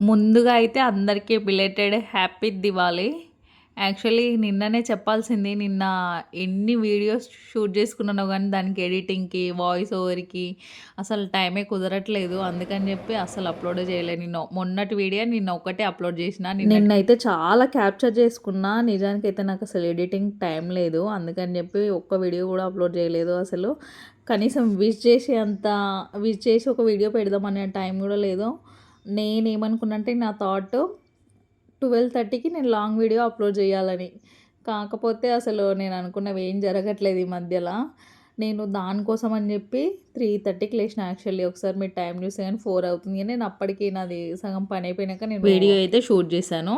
ముందుగా అయితే అందరికీ బిలేటెడ్ హ్యాపీ దివాళీ. యాక్చువల్లీ నిన్ననే చెప్పాల్సింది నిన్న ఎన్ని వీడియోస్ షూట్ చేసుకున్నానో కానీ దానికి ఎడిటింగ్కి వాయిస్ ఓవర్కి అసలు టైమే కుదరట్లేదు. అందుకని చెప్పి అసలు అప్లోడ్ చేయలేదు నిన్న. మొన్నటి వీడియో నిన్న ఒకటే అప్లోడ్ చేసిన అయితే చాలా క్యాప్చర్ చేసుకున్నా. నిజానికి అయితే నాకు అసలు ఎడిటింగ్ టైం లేదు. అందుకని చెప్పి ఒక్క వీడియో కూడా అప్లోడ్ చేయలేదు అసలు. కనీసం విష్ చేసి అంత విష్ చేసి ఒక వీడియో పెడదామనే టైం కూడా లేదు. నేనేమనుకున్నా అంటే నా థాట్ ట్వెల్వ్ థర్టీకి నేను లాంగ్ వీడియో అప్లోడ్ చేయాలని. కాకపోతే అసలు నేను అనుకున్నవి ఏం జరగట్లేదు ఈ మధ్యలో. నేను దానికోసం అని చెప్పి త్రీ థర్టీకి లేచిన యాక్చువల్లీ. ఒకసారి మీరు టైం చూస్తే కానీ ఫోర్ అవుతుంది. కానీ నేను అప్పటికి నాది సగం పని అయిపోయినాక నేను వీడియో అయితే షూట్ చేశాను.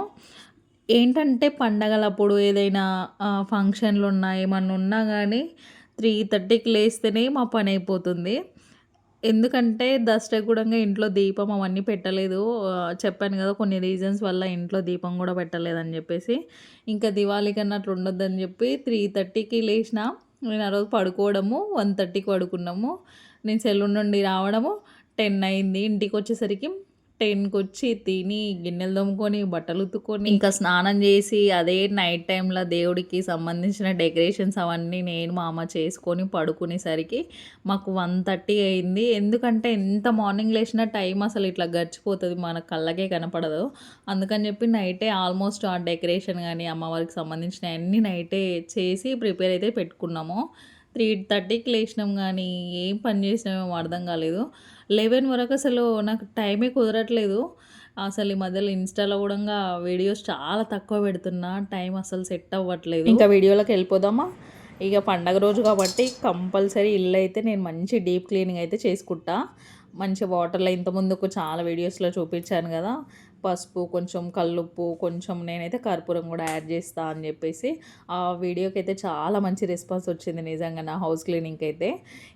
ఏంటంటే పండగలప్పుడు ఏదైనా ఫంక్షన్లు ఉన్నా ఏమన్నా ఉన్నా కానీ త్రీ థర్టీకి లేస్తేనే మా పని అయిపోతుంది. ఎందుకంటే దసరా కూడా ఇంట్లో దీపం అవన్నీ పెట్టలేదు. చెప్పాను కదా కొన్ని రీజన్స్ వల్ల ఇంట్లో దీపం కూడా పెట్టలేదని చెప్పేసి. ఇంకా దివాళీ కన్నా అట్లా ఉండొద్దని చెప్పి త్రీ థర్టీకి లేచిన నేను ఆ రోజు పడుకోవడము వన్ థర్టీకి పడుకున్నాము. నేను సెలూన్ నుండి రావడము టెన్ అయింది. ఇంటికి వచ్చేసరికి టెన్కి వచ్చి తిని గిన్నెలు తోముకొని బట్టలు ఉతుకొని ఇంకా స్నానం చేసి అదే నైట్ టైంలో దేవుడికి సంబంధించిన డెకరేషన్స్ అవన్నీ నేను మా అమ్మ చేసుకొని పడుకునేసరికి మాకు వన్ థర్టీ అయింది. ఎందుకంటే ఎంత మార్నింగ్ లేచిన టైం అసలు ఇట్లా గడిచిపోతుంది. మన కళ్ళకే కనపడదు. అందుకని చెప్పి నైటే ఆల్మోస్ట్ ఆ డెకరేషన్ కానీ అమ్మవారికి సంబంధించిన అన్ని నైటే చేసి ప్రిపేర్ అయితే పెట్టుకున్నాము. త్రీ థర్టీకి లేచినాం కానీ ఏం పని చేసినామేమో అర్థం కాలేదు. లెవెన్ వరకు అసలు నాకు టైమే కుదరట్లేదు. అసలు ఈ మధ్యలో ఇన్స్టాలో కూడా వీడియోస్ చాలా తక్కువ పెడుతున్నా టైం అసలు సెట్ అవ్వట్లేదు. ఇంకా వీడియోలోకి వెళ్ళిపోదామా? ఇక పండగ రోజు కాబట్టి కంపల్సరీ ఇల్లు అయితే నేను మంచి డీప్ క్లీనింగ్ అయితే చేసుకుంటా. మంచి వాటర్లో ఇంతకుముందుకు చాలా వీడియోస్లో చూపించాను కదా. పసుపు కొంచెం కల్లుప్పు కొంచెం నేనైతే కర్పూరం కూడా యాడ్ చేస్తా అని చెప్పేసి ఆ వీడియోకి అయితే చాలా మంచి రెస్పాన్స్ వచ్చింది నిజంగా నా హౌస్ క్లీనింగ్కి అయితే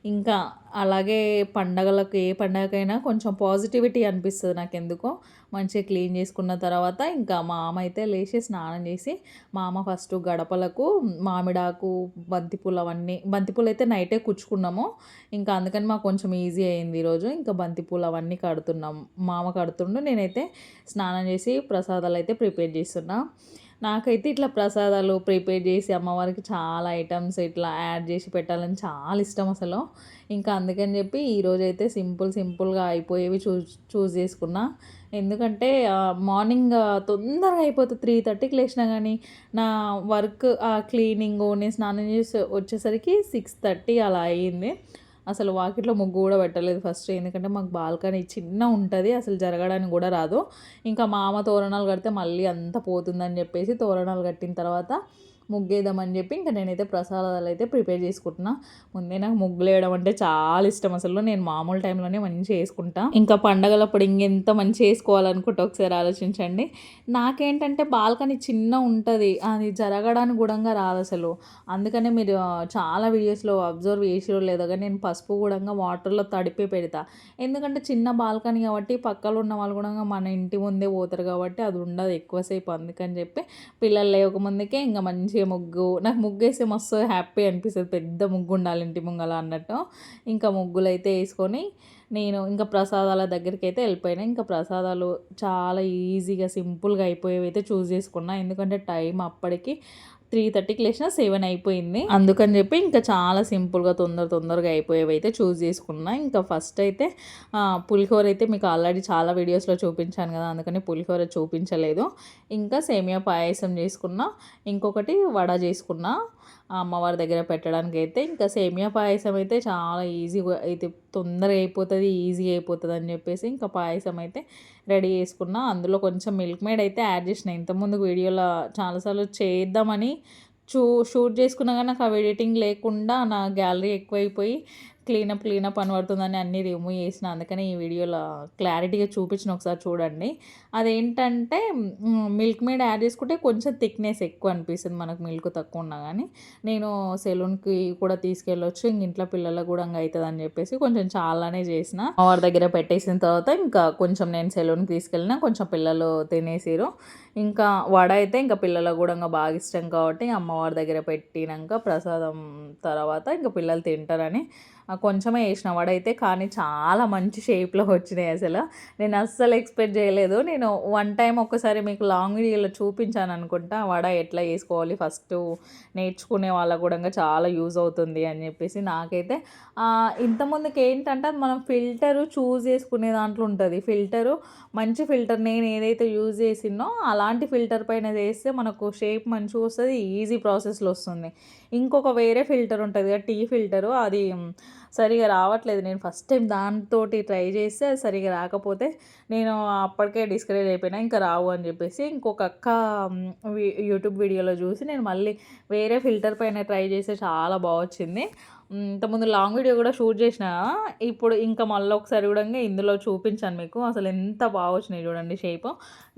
ఇంకా అలాగే పండగలకు ఏ పండగకైనా కొంచెం పాజిటివిటీ అనిపిస్తుంది నాకు ఎందుకో మంచిగా క్లీన్ చేసుకున్న తర్వాత ఇంకా మా అమ్మ అయితే లేచి స్నానం చేసి మా అమ్మ ఫస్ట్ గడపలకు మామిడాకు బంతిపూలు అవన్నీ బంతిపూలు అయితే నైటే కుచ్చుకున్నాము. ఇంకా అందుకని మాకు కొంచెం ఈజీ అయింది ఈరోజు. ఇంకా బంతిపూలు అవన్నీ కడుతున్నాం. మామ కడుతుండు నేనైతే స్నానం చేసి ప్రసాదాలు అయితే ప్రిపేర్ చేస్తున్నాను నాకైతే ఇట్లా ప్రసాదాలు ప్రిపేర్ చేసి అమ్మవారికి చాలా ఐటమ్స్ ఇట్లా యాడ్ చేసి పెట్టాలని చాలా ఇష్టం అసలు. ఇంకా అందుకని చెప్పి ఈరోజు అయితే సింపుల్ సింపుల్గా అయిపోయేవి చూస్ చూస్ చేసుకున్నా. ఎందుకంటే మార్నింగ్ తొందరగా అయిపోతుంది త్రీ థర్టీకి లేచినా కానీ నా వర్క్ ఆ క్లీనింగ్ నేను స్నానం చేసి వచ్చేసరికి సిక్స్ థర్టీ అలా అయ్యింది అసలు వాకిట్లో ముగ్గు కూడా పెట్టలేదు ఫస్ట్. ఎందుకంటే మాకు బాల్కనీ చిన్న ఉంటుంది అసలు జరగడానికి కూడా రాదు. ఇంకా మామ తోరణాలు కడితే మళ్ళీ అంత పోతుందని చెప్పేసి తోరణాలు కట్టిన తర్వాత ముగ్గేద్దామని చెప్పి ఇంకా నేనైతే ప్రసాదాలు అయితే ప్రిపేర్ చేసుకుంటున్నా. ముందే నాకు ముగ్గులు వేయడం అంటే చాలా ఇష్టం. అసలు నేను మామూలు టైంలోనే మంచిగా వేసుకుంటా. ఇంకా పండగలప్పుడు ఇంకెంత మంచిగా వేసుకోవాలనుకుంటే ఒకసారి ఆలోచించండి. నాకేంటంటే బాల్కనీ చిన్న ఉంటుంది. అది జరగడానికి కూడా రాదు అసలు. అందుకనే మీరు చాలా వీడియోస్లో అబ్జర్వ్ చేసిరో లేదో కానీ నేను పసుపు కూడా వాటర్లో తడిపి పెడతా. ఎందుకంటే చిన్న బాల్కనీ కాబట్టి పక్కలో ఉన్న వాళ్ళు కూడా మన ఇంటి ముందే పోతారు కాబట్టి అది ఉండదు ఎక్కువసేపు అందుకని చెప్పి పిల్లలు లేకముందుకే ఇంకా మంచి మంచిగా ముగ్గు నాకు ముగ్గు వేస్తే మస్తు హ్యాపీ అనిపిస్తుంది. పెద్ద ముగ్గు ఉండాలి ఇంటి ముంగల అన్నట్టు. ఇంకా ముగ్గులు అయితే వేసుకొని నేను ఇంకా ప్రసాదాల దగ్గరికి అయితే వెళ్ళిపోయినా. ఇంకా ప్రసాదాలు చాలా ఈజీగా సింపుల్గా అయిపోయేవి అయితే చూస్ చేసుకున్నా. ఎందుకంటే టైం అప్పటికి త్రీ థర్టీకి లేచిన సెవెన్ అయిపోయింది. అందుకని చెప్పి ఇంకా చాలా సింపుల్గా తొందర తొందరగా అయిపోయేవి అయితే చూస్ చేసుకున్నా. ఇంకా ఫస్ట్ అయితే పులిహోర అయితే మీకు ఆల్రెడీ చాలా వీడియోస్లో చూపించాను కదా అందుకని పులిహోర చూపించలేదు. ఇంకా సేమియా పాయసం చేసుకున్నా. ఇంకొకటి వడ చేసుకున్నా. అమ్మవారి దగ్గర పెట్టడానికి అయితే ఇంకా సేమియా పాయసం అయితే చాలా ఈజీగా అయితే తొందరగా అయిపోతుంది ఈజీ అయిపోతుంది అని చెప్పేసి ఇంకా పాయసం అయితే రెడీ చేసుకున్నా. అందులో కొంచెం మిల్క్ మేడ్ అయితే యాడ్ చేసిన. ఇంతకుముందు వీడియోలో చాలాసార్లు చేద్దామని చూ షూట్ చేసుకున్నా కానీ నాకు ఆ ఎడిటింగ్ లేకుండా నా గ్యాలరీ ఎక్కువైపోయి క్లీనప్ క్లీనప్ అని పడుతుందని అన్నీ రిమూవ్ చేసిన. అందుకని ఈ వీడియోలో క్లారిటీగా చూపించిన ఒకసారి చూడండి. అదేంటంటే మిల్క్ మేడ్ యాడ్ చేసుకుంటే కొంచెం థిక్నెస్ ఎక్కువ అనిపిస్తుంది మనకు మిల్క్ తక్కువ ఉన్నా కానీ నేను సెలూన్కి కూడా తీసుకెళ్ళొచ్చు ఇంక ఇంట్లో పిల్లలకు కూడా అవుతుంది అని చెప్పేసి కొంచెం చాలానే చేసిన. వారి దగ్గర పెట్టేసిన తర్వాత ఇంకా కొంచెం నేను సెలూన్కి తీసుకెళ్ళిన కొంచెం పిల్లలు తినేసిరు ఇంకా వడ అయితే ఇంకా పిల్లలకు కూడా బాగా ఇష్టం కాబట్టి అమ్మవారి దగ్గర పెట్టినాక ప్రసాదం తర్వాత ఇంకా పిల్లలు తింటారని కొంచెమే వేసిన వడైతే కానీ చాలా మంచి షేప్లో వచ్చినాయి అసలు. నేను అస్సలు ఎక్స్పెక్ట్ చేయలేదు. నేను వన్ టైం ఒక్కసారి మీకు లాంగ్ వీడియోలో చూపించాను అనుకుంటా. వడ ఎట్లా వేసుకోవాలి ఫస్ట్ నేర్చుకునే వాళ్ళకు కూడా చాలా యూజ్ అవుతుంది అని చెప్పేసి నాకైతే ఆ, ఏంటంటే అది మనం ఫిల్టరు చూస్ చేసుకునే దాంట్లో ఉంటుంది. ఫిల్టరు మంచి ఫిల్టర్ నేను ఏదైతే యూజ్ చేసినో అలాంటి ఫిల్టర్ పైన చేస్తే మనకు షేప్ మంచిగా వస్తుంది ఈజీ ప్రాసెస్లో వస్తుంది. ఇంకొక వేరే ఫిల్టర్ ఉంటుంది కదా టీ ఫిల్టరు అది సరిగా రావట్లేదు. నేను ఫస్ట్ టైం దాంతో ట్రై చేస్తే అది సరిగా రాకపోతే నేను అప్పటికే డిస్కరేజ్ అయిపోయినా ఇంకా రావు అని చెప్పేసి ఇంకొక అక్క యూట్యూబ్ వీడియోలో చూసి నేను మళ్ళీ వేరే ఫిల్టర్ పైన ట్రై చేస్తే చాలా బాగా వచ్చింది ఇంతకుముందు లాంగ్ వీడియో కూడా షూట్ చేసిన ఇప్పుడు ఇంకా మళ్ళీ ఒకసారి కూడా ఇందులో చూపించాను మీకు. అసలు ఎంత బాగా వచ్చినాయి చూడండి షేప్.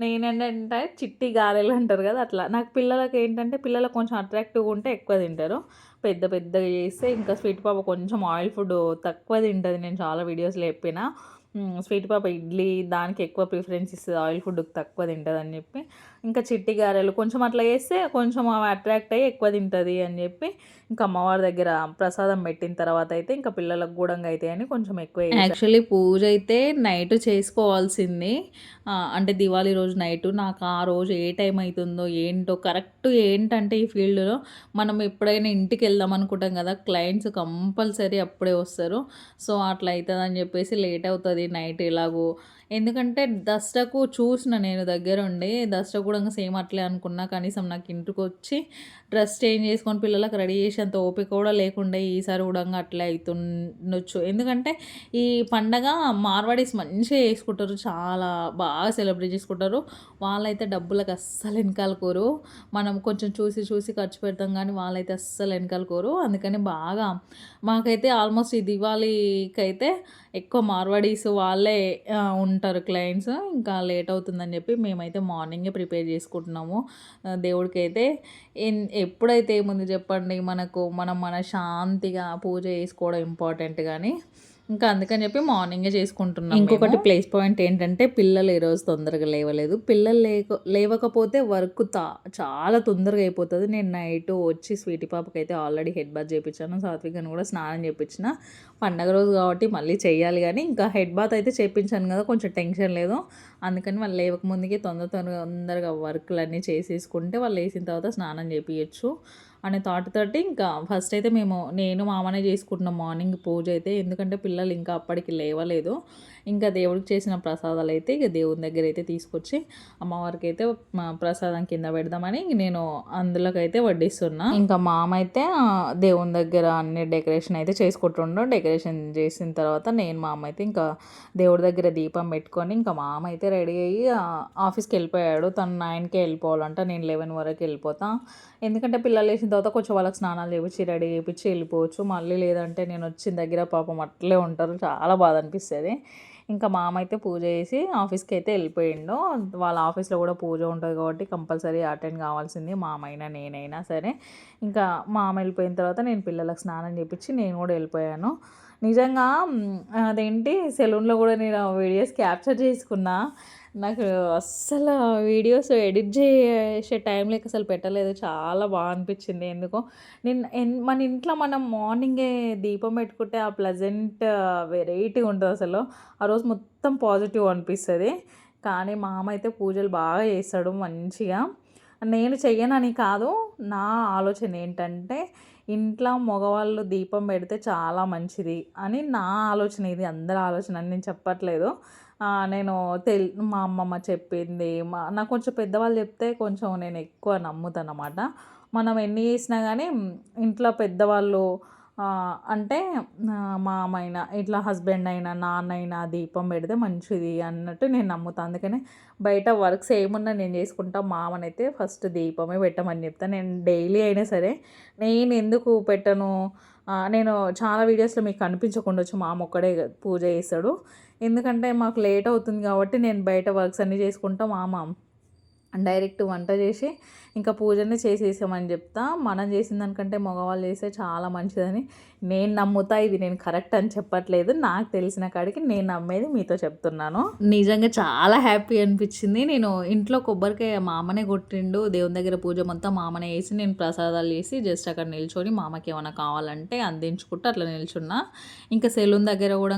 నేనేంటంటే చిట్టి గారెలు అంటారు కదా అట్లా. నాకు పిల్లలకి ఏంటంటే పిల్లలకు కొంచెం అట్రాక్టివ్గా ఉంటే ఎక్కువ తింటారు. పెద్ద పెద్దగా చేస్తే ఇంకా స్వీట్ పాప కొంచెం ఆయిల్ ఫుడ్ తక్కువ తింటుంది. నేను చాలా వీడియోస్లో చెప్పిన. స్వీట్ పాప ఇడ్లీ దానికి ఎక్కువ ప్రిఫరెన్స్ ఇస్తుంది. ఆయిల్ ఫుడ్ తక్కువ తింటుంది అని చెప్పి. ఇంకా చిట్టి గారెలు కొంచెం అట్లా చేస్తే కొంచెం అవి అట్రాక్ట్ అయ్యి ఎక్కువ తింటుంది అని చెప్పి ఇంకా అమ్మవారి దగ్గర ప్రసాదం పెట్టిన తర్వాత అయితే ఇంకా పిల్లలకు కూడా అయితే అని కొంచెం ఎక్కువ యాక్చువల్లీ పూజ అయితే నైట్ చేసుకోవాల్సింది. అంటే దివాళీ రోజు నైట్ నాకు ఆ రోజు ఏ టైం అవుతుందో ఏంటో కరెక్ట్ ఏంటంటే ఈ ఫీల్డ్లో మనం ఎప్పుడైనా ఇంటికి వెళ్దాం అనుకుంటాం కదా క్లయింట్స్ కంపల్సరీ అప్పుడే వస్తారు. సో అట్లా అవుతుంది అని చెప్పేసి లేట్ అవుతుంది నైట్ ఎలాగో. ఎందుకంటే దసరాకు చూసిన నేను దగ్గరుండి దసరా కూడా సేమ్ అట్లే అనుకున్నా. కనీసం నాకు ఇంటికి వచ్చి డ్రెస్ చేంజ్ చేసుకొని పిల్లలకు రెడీ చేసేంత ఓపిక కూడా లేకుండే ఈసారి కూడా అట్లే అవుతుండొచ్చు ఎందుకంటే ఈ పండగ మార్వాడీస్ మంచిగా చేసుకుంటారు చాలా బాగా సెలబ్రేట్ చేసుకుంటారు. వాళ్ళైతే డబ్బులకు అస్సలు వెనకాలకోరు మనం కొంచెం చూసి చూసి ఖర్చు పెడతాం కానీ వాళ్ళైతే అస్సలు వెనకాలకోరు అందుకని బాగా మాకైతే ఆల్మోస్ట్ ఈ దివాళీకి అయితే ఎక్కువ మార్వాడీస్ వాళ్ళే ఆ, ఉంటారు క్లయింట్స్ ఇంకా లేట్ అవుతుందని చెప్పి మేమైతే మార్నింగే ప్రిపేర్ చేసుకుంటున్నాము. దేవుడికైతే దేవుడికి అయితే ఎన్ ఎప్పుడైతే ఏముంది చెప్పండి మనకు మనం మన శాంతిగా పూజ చేసుకోవడం ఇంపార్టెంట్ కానీ ఇంకా అందుకని చెప్పి మార్నింగే చేసుకుంటున్నాం ఇంకొకటి ప్లేస్ పాయింట్ ఏంటంటే పిల్లలు ఈ రోజు తొందరగా లేవలేదు. పిల్లలు లేక లేవకపోతే వర్క్ తా చాలా తొందరగా అయిపోతుంది. నేను నైట్ వచ్చి స్వీటీ పాపకి అయితే ఆల్రెడీ హెడ్ బాత్ చేయించాను అని కూడా స్నానం చేయించిన పండగ రోజు కాబట్టి మళ్ళీ చేయాలి కానీ ఇంకా హెడ్ బాత్ అయితే చేయించాను కదా కొంచెం టెన్షన్ లేదు. అందుకని వాళ్ళు లేవక ముందుకే తొందర తొందరగా తొందరగా వర్క్లు అన్నీ చేసేసుకుంటే వాళ్ళు వేసిన తర్వాత స్నానం చేపించచ్చు అనే థాట్ తోటి ఇంకా ఫస్ట్ అయితే మేము నేను మామనే చేసుకుంటున్నాం. మార్నింగ్ పూజ అయితే. ఎందుకంటే పిల్లలు ఇంకా అప్పటికి లేవలేదు. ఇంకా దేవుడికి చేసిన ప్రసాదాలు అయితే ఇక దేవుని దగ్గర అయితే తీసుకొచ్చి అమ్మవారికి అయితే మా ప్రసాదం కింద పెడదామని నేను అందులోకైతే వడ్డిస్తున్నా. ఇంకా మామ అయితే దేవుని దగ్గర అన్ని డెకరేషన్ అయితే చేసుకుంటుండో. డెకరేషన్ చేసిన తర్వాత నేను మా అమ్మ అయితే ఇంకా దేవుడి దగ్గర దీపం పెట్టుకొని ఇంకా మామ అయితే రెడీ అయ్యి ఆఫీస్కి వెళ్ళిపోయాడు. తను నైన్కే వెళ్ళిపోవాలంట. నేను లెవెన్ వరకు వెళ్ళిపోతా. ఎందుకంటే పిల్లలు వేసిన తర్వాత కొంచెం వాళ్ళకి స్నానాలు చేపించి రెడీ చేయించి వెళ్ళిపోవచ్చు. మళ్ళీ లేదంటే నేను వచ్చిన దగ్గర పాపం అట్లే ఉంటారు. చాలా బాధ అనిపిస్తుంది. ఇంకా మామ అయితే పూజ చేసి ఆఫీస్కి అయితే వెళ్ళిపోయిండు. వాళ్ళ ఆఫీస్లో కూడా పూజ ఉంటుంది కాబట్టి కంపల్సరీ అటెండ్ కావాల్సింది మామైనా నేనైనా సరే. ఇంకా మామ వెళ్ళిపోయిన తర్వాత నేను పిల్లలకు స్నానం చేపించి నేను కూడా వెళ్ళిపోయాను. నిజంగా అదేంటి సెలూన్లో కూడా నేను వీడియోస్ క్యాప్చర్ చేసుకున్నా. నాకు అస్సలు వీడియోస్ ఎడిట్ చేసే టైంలోకి అసలు పెట్టలేదు. చాలా బాగా అనిపించింది. ఎందుకో నేను ఎన్- మన ఇంట్లో మనం మార్నింగే దీపం పెట్టుకుంటే ఆ ప్లజెంట్ వెరైటీ ఉంటుంది అసలు. ఆ రోజు మొత్తం పాజిటివ్ అనిపిస్తుంది. కానీ మా అమ్మ అయితే పూజలు బాగా చేస్తాడు మంచిగా. నేను చెయ్యనని కాదు నా ఆలోచన ఏంటంటే ఇంట్లో మగవాళ్ళు దీపం పెడితే చాలా మంచిది అని నా ఆలోచన ఇది అందరి ఆలోచన. అని నేను చెప్పట్లేదు. నేను తెల్ మా అమ్మమ్మ చెప్పింది మా నాకు కొంచెం పెద్దవాళ్ళు చెప్తే కొంచెం నేను ఎక్కువ నమ్ముతాను అన్నమాట మనం ఎన్ని చేసినా కానీ ఇంట్లో పెద్దవాళ్ళు అంటే ఆ, మామ అయినా ఇట్లా హస్బెండ్ అయినా నాన్న అయినా దీపం పెడితే మంచిది అన్నట్టు నేను నమ్ముతాను అందుకనే బయట వర్క్స్ ఏమున్నా నేను చేసుకుంటా. మామనైతే ఫస్ట్ దీపమే పెట్టమని చెప్తాను నేను డైలీ అయినా సరే నేను ఎందుకు పెట్టను? నేను చాలా వీడియోస్లో మీకు కనిపించకుండా వచ్చి మామ ఒక్కడే పూజ చేస్తాడు. ఎందుకంటే మాకు లేట్ అవుతుంది కాబట్టి నేను బయట వర్క్స్ అన్నీ చేసుకుంటా. మామ డైరెక్ట్ వంట చేసి ఇంకా పూజనే చేసేసామని చెప్తా. మనం చేసిన దానికంటే మగవాళ్ళు చేస్తే చాలా మంచిదని నేను నమ్ముతా. ఇది నేను కరెక్ట్ అని చెప్పట్లేదు. నాకు తెలిసిన కాడికి నేను నమ్మేది మీతో చెప్తున్నాను. నిజంగా చాలా హ్యాపీ అనిపించింది. నేను ఇంట్లో కొబ్బరికాయ మామనే కొట్టిండు. దేవుని దగ్గర పూజ మొత్తం మామనే వేసి నేను ప్రసాదాలు చేసి జస్ట్ అక్కడ నిల్చొని మామకి ఏమైనా కావాలంటే అందించుకుంటూ అట్లా నిల్చున్నా. ఇంకా సెలూన్ దగ్గర కూడా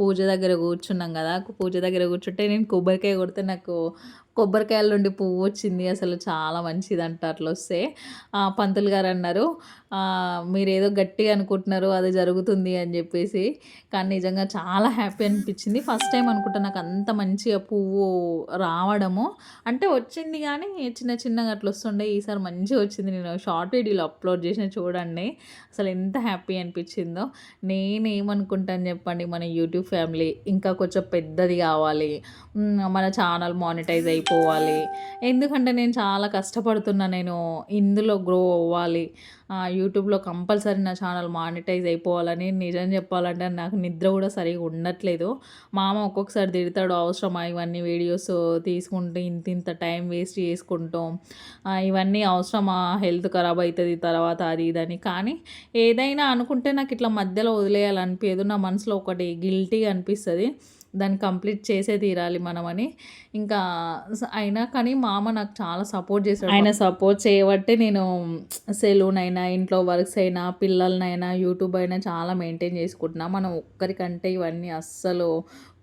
పూజ దగ్గర కూర్చున్నాం కదా. పూజ దగ్గర కూర్చుంటే నేను కొబ్బరికాయ కొడితే నాకు కొబ్బరికాయల నుండి పువ్వు వచ్చింది. అసలు చాలా మంచిది అంట అట్లా వస్తే పంతులు గారు అన్నారు మీరు ఏదో గట్టిగా అనుకుంటున్నారు అది జరుగుతుంది అని చెప్పేసి. కానీ నిజంగా చాలా హ్యాపీ అనిపించింది. ఫస్ట్ టైం అనుకుంటా నాకు అంత మంచిగా పువ్వు రావడము. అంటే వచ్చింది కానీ చిన్న చిన్నగా అట్లా వస్తుండే. ఈసారి మంచిగా వచ్చింది. నేను షార్ట్ వీడియోలో అప్లోడ్ చేసిన చూడండి. అసలు ఎంత హ్యాపీ అనిపించిందో. నేనేమనుకుంటాను చెప్పండి మన యూట్యూబ్ ఫ్యామిలీ ఇంకా కొంచెం పెద్దది కావాలి. మన ఛానల్ మానిటైజ్ చేసుకోవాలి ఎందుకంటే నేను చాలా కష్టపడుతున్నా నేను ఇందులో గ్రో అవ్వాలి. యూట్యూబ్లో కంపల్సరీ నా ఛానల్ మానిటైజ్ అయిపోవాలని నిజం చెప్పాలంటే నాకు నిద్ర కూడా సరిగా ఉండట్లేదు. మామ ఒక్కొక్కసారి తిడతాడు అవసరమా ఇవన్నీ వీడియోస్ తీసుకుంటూ ఇంత ఇంత టైం వేస్ట్ చేసుకుంటాం? ఇవన్నీ అవసరమా? హెల్త్ ఖరాబ్ అవుతుంది తర్వాత అది ఇదని కానీ ఏదైనా అనుకుంటే నాకు ఇట్లా మధ్యలో వదిలేయాలనిపించదు నా మనసులో ఒకటి గిల్టీ అనిపిస్తుంది. దాన్ని కంప్లీట్ చేసే తీరాలి మనమని. ఇంకా అయినా కానీ మామ నాకు చాలా సపోర్ట్ చేశాడు. ఆయన సపోర్ట్ చేయబట్టే నేను సెలూన్ అయినా ఇంట్లో వర్క్స్ అయినా పిల్లలనైనా యూట్యూబ్ అయినా చాలా మెయింటైన్ చేసుకుంటున్నా. మనం ఒక్కరికంటే ఇవన్నీ అస్సలు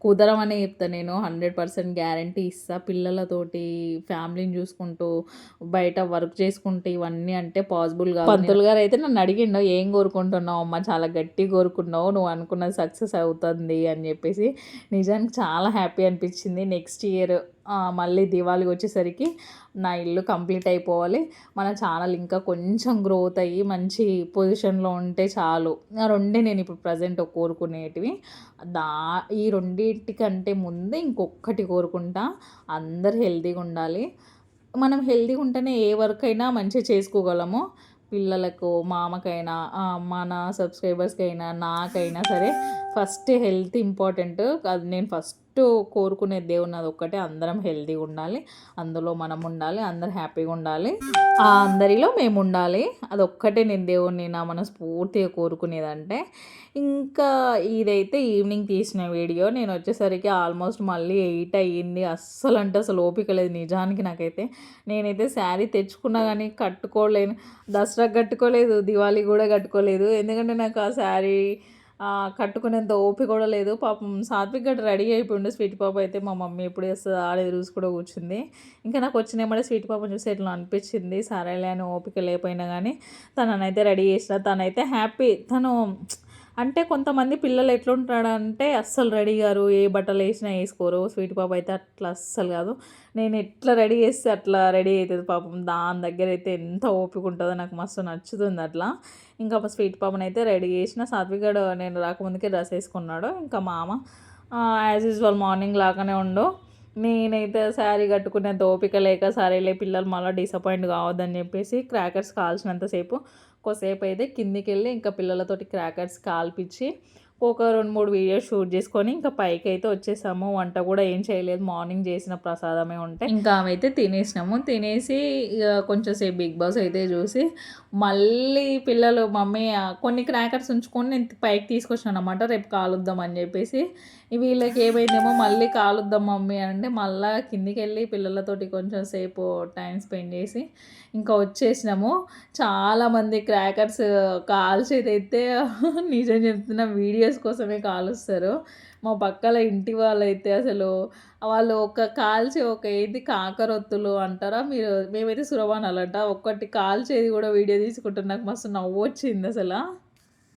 కుదరమనే చెప్తా నేను. హండ్రెడ్ పర్సెంట్ గ్యారంటీ ఇస్తా. పిల్లలతోటి ఫ్యామిలీని చూసుకుంటూ బయట వర్క్ చేసుకుంటూ ఇవన్నీ అంటే పాసిబుల్ కాదు. పంతులు గారు అయితే నన్ను అడిగిండో ఏం కోరుకుంటున్నావు? అమ్మ చాలా గట్టి కోరుకున్నావు. నువ్వు అనుకున్నది సక్సెస్ అవుతుంది అని చెప్పేసి. నిజానికి చాలా హ్యాపీ అనిపించింది. నెక్స్ట్ ఇయర్ మళ్ళీ దివాళికి వచ్చేసరికి నా ఇల్లు కంప్లీట్ అయిపోవాలి. మన ఛానల్ ఇంకా కొంచెం గ్రోత్ అయ్యి మంచి పొజిషన్లో ఉంటే చాలు. రెండే నేను ఇప్పుడు ప్రజెంట్ కోరుకునేటివి. దా ఈ రెండింటికంటే ముందే ఇంకొకటి కోరుకుంటా. అందరు హెల్తీగా ఉండాలి. మనం హెల్తీగా ఉంటేనే ఏ వర్క్ అయినా మంచిగా చేసుకోగలము. పిల్లలకు మామకైనా మన సబ్స్క్రైబర్స్కి అయినా నాకైనా సరే ఫస్ట్ హెల్త్ ఇంపార్టెంట్ అది నేను ఫస్ట్ ఫస్ట్ కోరుకునే దేవుని అది ఒక్కటే. అందరం హెల్తీగా ఉండాలి. అందులో మనం ఉండాలి. అందరు హ్యాపీగా ఉండాలి. ఆ అందరిలో మేము ఉండాలి. అది ఒక్కటే నేను దేవుణ్ణి నా మనస్ఫూర్తిగా కోరుకునేదంటే. ఇంకా ఇదైతే ఈవినింగ్ తీసిన వీడియో. నేను వచ్చేసరికి ఆల్మోస్ట్ మళ్ళీ ఎయిట్ అయ్యింది. అస్సలు అంటే అసలు ఓపిక లేదు నిజానికి నాకైతే. నేనైతే శారీ తెచ్చుకున్నా కానీ కట్టుకోలేను. దసరా కట్టుకోలేదు. దివాళీ కూడా కట్టుకోలేదు. ఎందుకంటే నాకు ఆ శారీ కట్టుకునేంత ఓపిక కూడా లేదు. పాపం సాత్విక్ గడ్డ రెడీ అయిపోయిండు. స్వీట్ పాప అయితే మా మమ్మీ ఎప్పుడు వేస్తుంది ఆడే రూస్ కూడా కూర్చుంది. ఇంకా నాకు వచ్చిన ఏమంటే స్వీట్ పాప చూసి ఎట్లా అనిపించింది. సరేలే అని ఓపిక లేకపోయినా కానీ తననైతే రెడీ చేసిన. తనైతే హ్యాపీ. తను అంటే కొంతమంది పిల్లలు ఎట్లుంటాడంటే అస్సలు రెడీ గారు ఏ బట్టలు వేసినా వేసుకోరు. స్వీట్ పాప అయితే అట్లా అస్సలు కాదు. నేను ఎట్లా రెడీ చేస్తే అట్లా రెడీ అవుతుంది పాపం. దాని దగ్గర అయితే ఎంత ఓపిక ఉంటుందో నాకు మస్తు నచ్చుతుంది అట్లా. ఇంకా స్వీట్ పాపను అయితే రెడీ చేసిన. సాత్వికడు నేను రాకముందుకే డ్రెస్ వేసుకున్నాడు. ఇంకా మామ యాజ్ యూజువల్ మార్నింగ్ లాగానే ఉండు. నేనైతే శారీ కట్టుకునేంత ఓపిక లేక సరేలే పిల్లలు మళ్ళీ డిసప్పాయింట్ కావద్దని చెప్పేసి క్రాకర్స్ కాల్చినంతసేపు కొద్దిసేపు అయితే కిందికి వెళ్ళి ఇంకా పిల్లలతోటి క్రాకర్స్ కాల్పించి ఒక రెండు మూడు వీడియోస్ షూట్ చేసుకొని ఇంకా పైకి అయితే వచ్చేసాము. వంట కూడా ఏం చేయలేదు. మార్నింగ్ చేసిన ప్రసాదమే ఉంటే. ఇంకా ఆమె అయితే తినేసినాము. తినేసి కొంచెం సేపు బిగ్ బాస్ అయితే చూసి మళ్ళీ పిల్లలు మమ్మీ కొన్ని క్రాకర్స్ ఉంచుకొని నేను పైకి తీసుకొచ్చాను అనమాట రేపు కాలుద్దాం అని చెప్పేసి వీళ్ళకి ఏమైందేమో మళ్ళీ కాలుద్దాం మమ్మీ అంటే మళ్ళీ కిందికి వెళ్ళి పిల్లలతోటి కొంచెం సేపు టైం స్పెండ్ చేసి ఇంకా వచ్చేసినాము. చాలామంది క్రాకర్స్ కాల్చేది అయితే నిజం చెప్తున్న వీడియోస్ కోసమే కాలుస్తారు మా పక్కల ఇంటి వాళ్ళైతే అసలు వాళ్ళు ఒక కాల్చే ఒక ఏది కాకరొత్తులు అంటారా? మీరు మేమైతే సురవాణాలంట. ఒక్కటి కాల్చేది కూడా వీడియో తీసుకుంటారు నాకు మస్తు నవ్వు వచ్చింది అసలు.